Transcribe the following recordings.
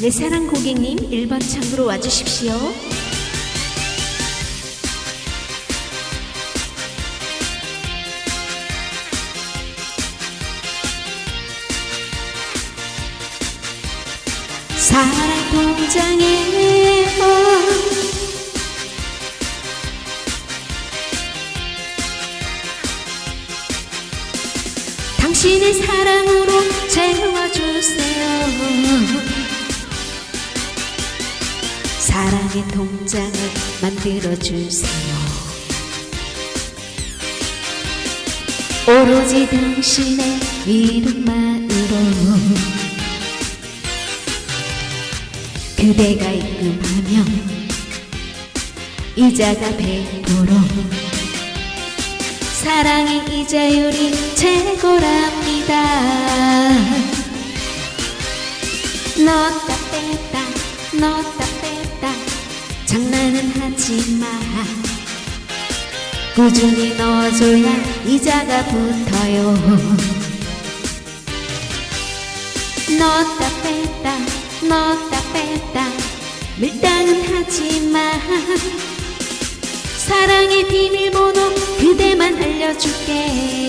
내 사랑 고객님 1번 창으로 와주십시오. 사랑 통장에 어, 당신의 사랑으로 채워주세요. 사랑의 통장을 만들어 주세요. 오로지 당신의 이름만으로 그대가 입금하면 이자가 100% 사랑의 이자율이 최고랍니다. 넣었다 뺐다 넣었다 장난은 하지 마 꾸준히 넣어줘야 이자가 붙어요. 넣었다 뺐다 넣었다 뺐다. 밀당은 하지 마 사랑의 비밀번호 그대만 알려줄게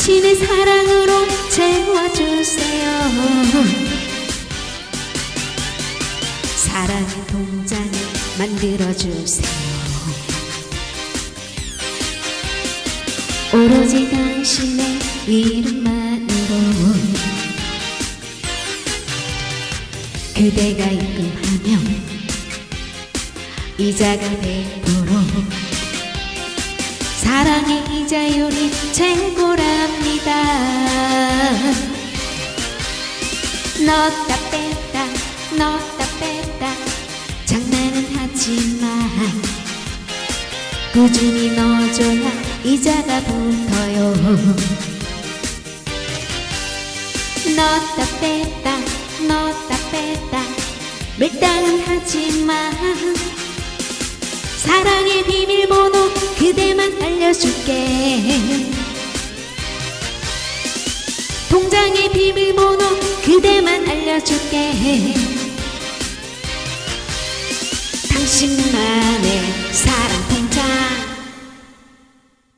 당신의 사랑으로 채워주세요. 사랑의 통장을 만들어주세요. 오로지 당신의 이름만으로 그대가 입금하면 이자가 100% 사랑의 이자율이 최고랍니다. 넣었다 뺐다 넣었다 뺐다 장난은 하지 마 꾸준히 넣어줘야 이자가 붙어요. 넣었다 뺐다 넣었다 뺐다 밀당은 하지 마 사랑의 비밀번호 그대만 알려줄게. 통장의 비밀번호 그대만 알려줄게. 당신만